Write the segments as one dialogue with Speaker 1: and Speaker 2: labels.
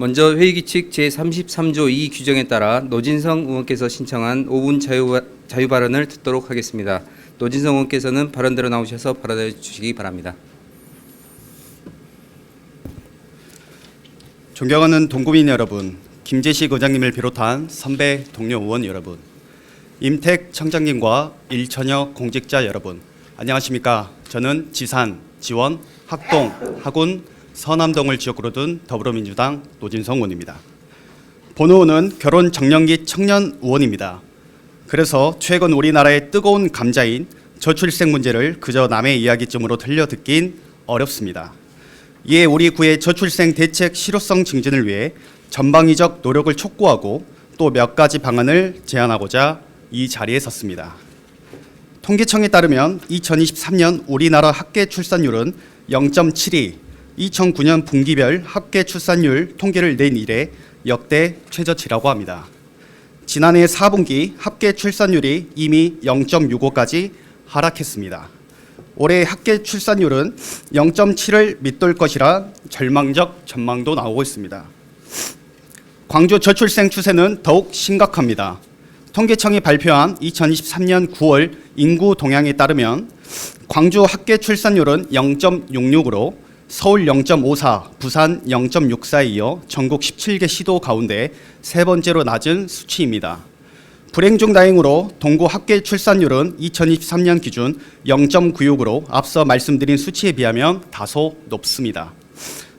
Speaker 1: 먼저 회의규칙 제33조 2 규정에 따라 노진성 의원께서 신청한 5분 자유, 자유 발언을 듣도록 하겠습니다. 노진성 의원께서는 발언대로 나오셔서 발언해 주시기 바랍니다.
Speaker 2: 존경하는 동구민 여러분, 김재식 의장님을 비롯한 선배 동료 의원 여러분, 임택 청장님과 일천여 공직자 여러분, 안녕하십니까? 저는 지산, 지원, 학동, 학운, 서남동을 지역구로 둔 더불어민주당 노진성 의원입니다. 본 의원은 결혼 정년기 청년 의원입니다. 그래서 최근 우리나라의 뜨거운 감자인 저출생 문제를 그저 남의 이야기쯤으로 들려 듣긴 어렵습니다. 이에 우리 구의 저출생 대책 실효성 증진을 위해 전방위적 노력을 촉구하고 또 몇 가지 방안을 제안하고자 이 자리에 섰습니다. 통계청에 따르면 2023년 우리나라 합계 출산율은 0.72, 2009년 분기별 합계 출산율 통계를 낸 이래 역대 최저치라고 합니다. 지난해 4분기 합계 출산율이 이미 0.65까지 하락했습니다. 올해 합계 출산율은 0.7을 밑돌 것이라 절망적 전망도 나오고 있습니다. 광주 저출생 추세는 더욱 심각합니다. 통계청이 발표한 2023년 9월 인구 동향에 따르면 광주 합계 출산율은 0.66으로 서울 0.54, 부산 0.64에 이어 전국 17개 시도 가운데 세 번째로 낮은 수치입니다. 불행 중 다행으로 동구 합계 출산율은 2023년 기준 0.96으로 앞서 말씀드린 수치에 비하면 다소 높습니다.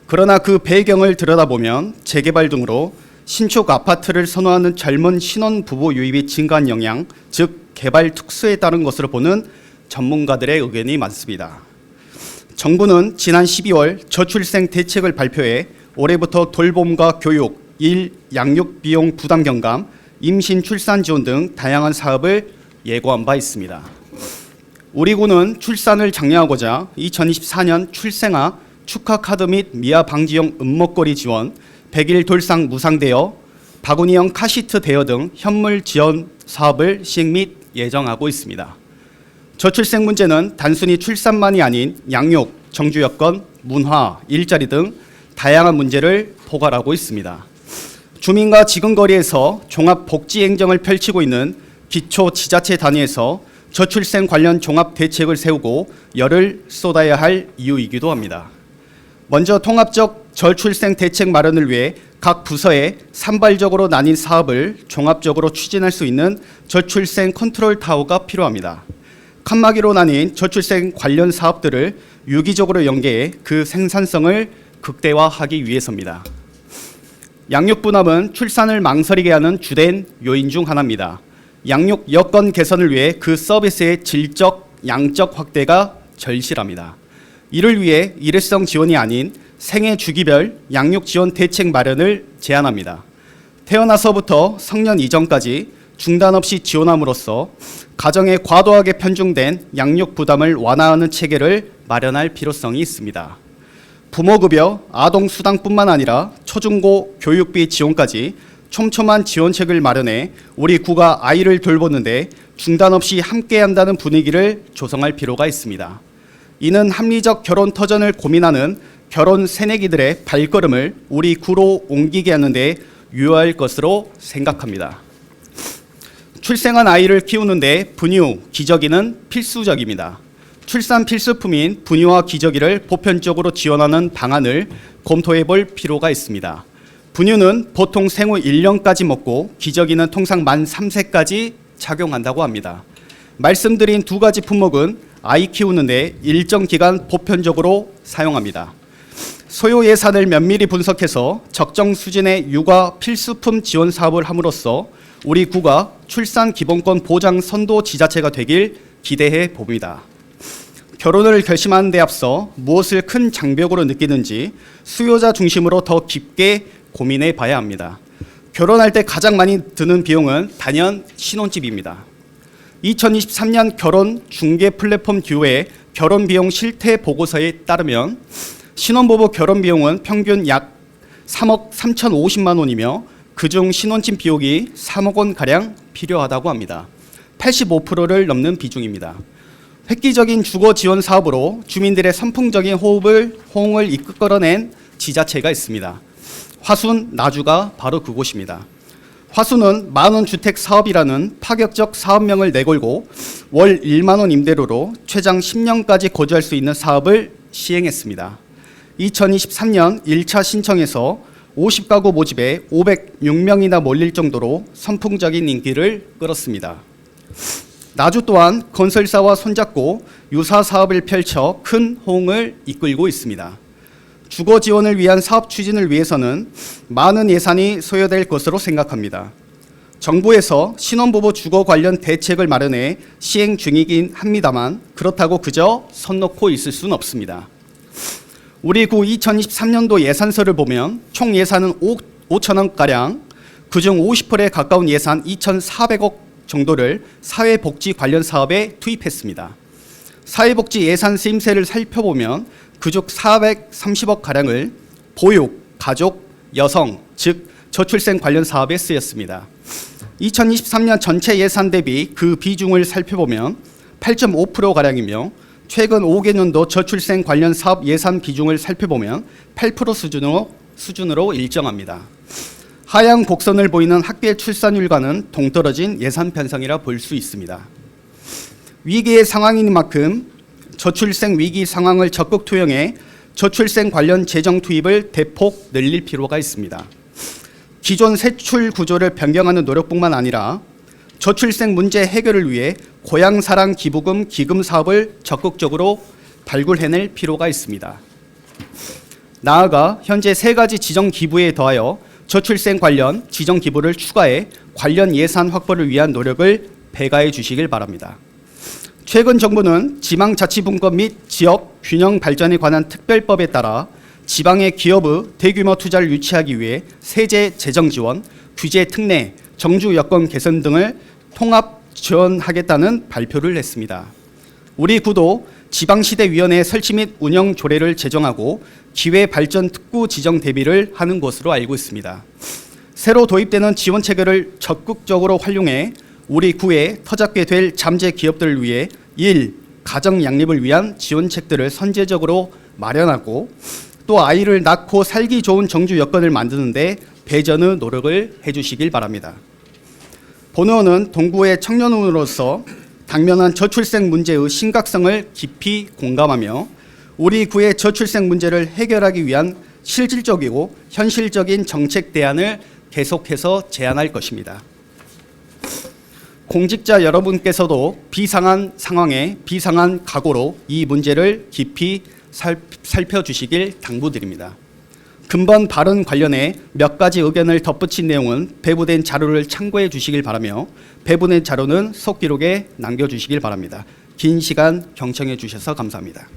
Speaker 2: 그러나 그 배경을 들여다보면 재개발 등으로 신축 아파트를 선호하는 젊은 신혼 부부 유입이 증가한 영향, 즉 개발 특수에 따른 것으로 보는 전문가들의 의견이 많습니다. 정부는 지난 12월 저출생 대책을 발표해 올해부터 돌봄과 교육, 일, 양육 비용 부담 경감, 임신 출산 지원 등 다양한 사업을 예고한 바 있습니다. 우리 군은 출산을 장려하고자 2024년 출생아 축하 카드 및 미아 방지용 음목걸이 지원, 100일 돌상 무상 대여, 바구니형 카시트 대여 등 현물 지원 사업을 시행 및 예정하고 있습니다. 저출생 문제는 단순히 출산만이 아닌 양육, 정주 여건, 문화, 일자리 등 다양한 문제를 포괄하고 있습니다. 주민과 지근거리에서 종합 복지 행정을 펼치고 있는 기초 지자체 단위에서 저출생 관련 종합 대책을 세우고 열을 쏟아야 할 이유이기도 합니다. 먼저 통합적 저출생 대책 마련을 위해 각 부서에 산발적으로 나뉜 사업을 종합적으로 추진할 수 있는 저출생 컨트롤 타워가 필요합니다. 칸막이로 나뉜 저출생 관련 사업들을 유기적으로 연계해 그 생산성을 극대화하기 위해서입니다. 양육 분업은 출산을 망설이게 하는 주된 요인 중 하나입니다. 양육 여건 개선을 위해 그 서비스의 질적, 양적 확대가 절실합니다. 이를 위해 일회성 지원이 아닌 생애 주기별 양육 지원 대책 마련을 제안합니다. 태어나서부터 성년 이전까지 중단 없이 지원함으로써 가정에 과도하게 편중된 양육 부담을 완화하는 체계를 마련할 필요성이 있습니다. 부모급여, 아동수당뿐만 아니라 초중고 교육비 지원까지 촘촘한 지원책을 마련해 우리 구가 아이를 돌보는데 중단 없이 함께 한다는 분위기를 조성할 필요가 있습니다. 이는 합리적 결혼 터전을 고민하는 결혼 새내기들의 발걸음을 우리 구로 옮기게 하는데 유효할 것으로 생각합니다. 출생한 아이를 키우는데 분유, 기저귀는 필수적입니다. 출산 필수품인 분유와 기저귀를 보편적으로 지원하는 방안을 검토해 볼 필요가 있습니다. 분유는 보통 생후 1년까지 먹고 기저귀는 통상 만 3세까지 착용한다고 합니다. 말씀드린 두 가지 품목은 아이 키우는데 일정 기간 보편적으로 사용합니다. 소요 예산을 면밀히 분석해서 적정 수준의 육아 필수품 지원 사업을 함으로써 우리 구가 출산 기본권 보장 선도 지자체가 되길 기대해 봅니다. 결혼을 결심하는 데 앞서 무엇을 큰 장벽으로 느끼는지 수요자 중심으로 더 깊게 고민해 봐야 합니다. 결혼할 때 가장 많이 드는 비용은 단연 신혼집입니다. 2023년 결혼 중개 플랫폼 듀오의 결혼 비용 실태 보고서에 따르면 신혼부부 결혼 비용은 평균 약 3억 3,050만 원이며 그중 신혼집 비용이 3억 원 가량 필요하다고 합니다. 85%를 넘는 비중입니다. 획기적인 주거 지원 사업으로 주민들의 선풍적인 호흡을 호응을 이끌어낸 지자체가 있습니다. 화순 나주가 바로 그곳입니다. 화순은 만원 주택 사업이라는 파격적 사업명을 내걸고 월 1만 원 임대료로 최장 10년까지 거주할 수 있는 사업을 시행했습니다. 2023년 1차 신청에서 50가구 모집에 506명이나 몰릴 정도로 선풍적인 인기를 끌었습니다. 나주 또한 건설사와 손잡고 유사 사업을 펼쳐 큰 호응을 이끌고 있습니다. 주거 지원을 위한 사업 추진을 위해서는 많은 예산이 소요될 것으로 생각합니다. 정부에서 신혼부부 주거 관련 대책을 마련해 시행 중이긴 합니다만 그렇다고 그저 손 놓고 있을 수는 없습니다. 우리 구 2023년도 예산서를 보면 총 예산은 5, 5천 원가량 그중 50%에 가까운 예산 2,400억 정도를 사회복지 관련 사업에 투입했습니다. 사회복지 예산 쓰임새를 살펴보면 그중 430억 가량을 보육, 가족, 여성, 즉 저출생 관련 사업에 쓰였습니다. 2023년 전체 예산 대비 그 비중을 살펴보면 8.5% 가량이며 최근 5개년도 저출생 관련 사업 예산 비중을 살펴보면 8% 수준으로 수준으로 일정합니다. 하향 곡선을 보이는 학계 출산율과는 동떨어진 예산 편성이라 볼 수 있습니다. 위기의 상황이니만큼 저출생 위기 상황을 적극 투영해 저출생 관련 재정 투입을 대폭 늘릴 필요가 있습니다. 기존 세출 구조를 변경하는 노력뿐만 아니라 저출생 문제 해결을 위해 고향 사랑 기부금 기금 사업을 적극적으로 발굴해낼 필요가 있습니다. 나아가 현재 세 가지 지정 기부에 더하여 저출생 관련 지정 기부를 추가해 관련 예산 확보를 위한 노력을 배가해 주시길 바랍니다. 최근 정부는 지방자치분권 및 지역 균형 발전에 관한 특별법에 따라 지방의 기업의 대규모 투자를 유치하기 위해 세제 재정 지원, 규제 특례, 정주 여건 개선 등을 통합 지원하겠다는 발표를 했습니다. 우리 구도 지방시대위원회 설치 및 운영 조례를 제정하고 기회 발전 특구 지정 대비를 하는 것으로 알고 있습니다. 새로 도입되는 지원 체계를 적극적으로 활용해 우리 구에 터잡게 될 잠재 기업들을 위해 일 가정 양립을 위한 지원책들을 선제적으로 마련하고 또 아이를 낳고 살기 좋은 정주 여건을 만드는데 배전의 노력을 해주시길 바랍니다. 본의원은 동구의 청년으로서 당면한 저출생 문제의 심각성을 깊이 공감하며 우리 구의 저출생 문제를 해결하기 위한 실질적이고 현실적인 정책 대안을 계속해서 제안할 것입니다. 공직자 여러분께서도 비상한 상황에 비상한 각오로 이 문제를 깊이 살, 살펴주시길 당부드립니다. 근본 발언 관련해 몇 가지 의견을 덧붙인 내용은 배부된 자료를 참고해 주시길 바라며 배부된 자료는 속기록에 남겨 주시길 바랍니다. 긴 시간 경청해 주셔서 감사합니다.